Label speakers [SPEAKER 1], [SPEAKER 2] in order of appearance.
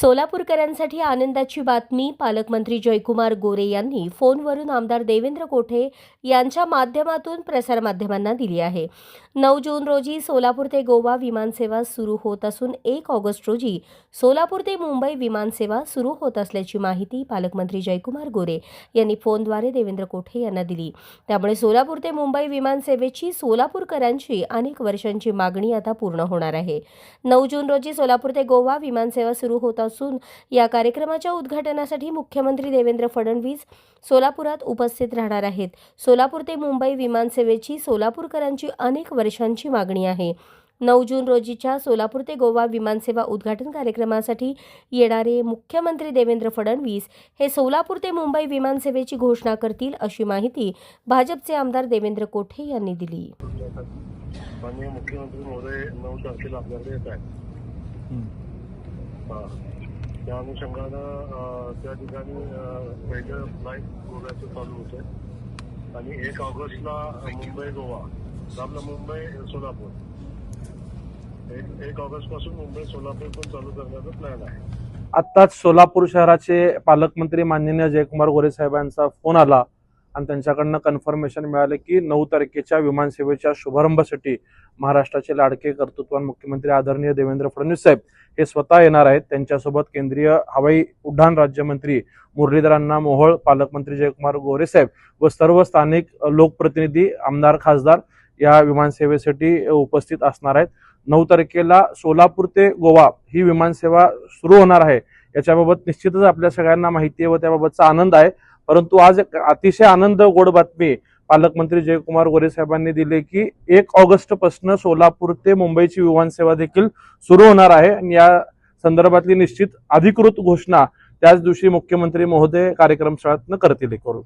[SPEAKER 1] सोलापूरकरांसाठी आनंदाची बातमी पालकमंत्री जयकुमार गोरे यांनी फोनवरून आमदार देवेंद्र कोठे यांच्या माध्यमातून प्रसारमाध्यमांना दिली आहे. नऊ जून रोजी सोलापूर ते गोवा विमानसेवा सुरू होत असून एक ऑगस्ट रोजी सोलापूर ते मुंबई विमानसेवा सुरू होत असल्याची माहिती पालकमंत्री जयकुमार गोरे यांनी फोनद्वारे देवेंद्र कोठे यांना दिली. त्यामुळे सोलापूर ते मुंबई विमानसेवेची सोलापूरकरांची अनेक वर्षांची मागणी आता पूर्ण होणार आहे. नऊ जून रोजी सोलापूर ते गोवा विमानसेवा सुरू होत असून या कार्यक्रमाच्या उद्घाटनासाठी मुख्यमंत्री देवेंद्र फडणवीस सोलापुरात उपस्थित राहणार आहेत. सोलापूर ते मुंबई विमानसेवेची सोलापूरकरांची अनेक वर्षांची मागणी आहे. नऊ जून रोजीच्या सोलापूर ते गोवा विमानसेवा उद्घाटन कार्यक्रमासाठी येणारे मुख्यमंत्री देवेंद्र फडणवीस हे सोलापूर ते मुंबई विमानसेवेची घोषणा करतील अशी माहिती भाजपचे आमदार देवेंद्र कोठे यांनी दिली.
[SPEAKER 2] माननीय मुख्यमंत्री महोदय नऊ तारखेला आपल्याकडे येत आहेत. हा. त्या अनुषंगानं त्या ठिकाणी पहिलं फ्लाईट गोव्याचं चालू होतं. आणि एक ऑगस्टला मुंबई गोवा आपलं मुंबई सोलापूर. एक एक ऑगस्टपासून मुंबई सोलापूर पण चालू करण्याचा प्लॅन आहे.
[SPEAKER 3] आत्ताच सोलापूर शहराचे पालकमंत्री माननीय जयकुमार गोरे साहेबांचा फोन आला. आणि त्यांच्याकडनं कन्फर्मेशन मिळालं की नऊ तारखेच्या विमानसेवेच्या शुभारंभासाठी महाराष्ट्राचे लाडके कर्तृत्वान मुख्यमंत्री आदरणीय देवेंद्र फडणवीस साहेब हे स्वतः येणार आहेत. त्यांच्यासोबत केंद्रीय हवाई उड्डाण राज्यमंत्री मुरलीधरांना मोहोळ पालकमंत्री जयकुमार गोरे साहेब व सर्व स्थानिक लोकप्रतिनिधी आमदार खासदार या विमानसेवेसाठी उपस्थित असणार आहेत. नऊ तारखेला सोलापूर ते गोवा ही विमानसेवा सुरू होणार आहे. याच्याबाबत निश्चितच आपल्या सगळ्यांना माहिती आहे व त्याबाबतचा आनंद आहे. परंतु आज एक अतिशय आनंद गोड बातमी पालकमंत्री जयकुमार गोरे साहेबांनी दिली की एक ऑगस्टपासून सोलापूर ते मुंबईची विमानसेवा देखील सुरू होणार आहे. आणि या संदर्भातली निश्चित अधिकृत घोषणा त्याच दिवशी मुख्यमंत्री महोदय कार्यक्रम स्थळातनं करतील करू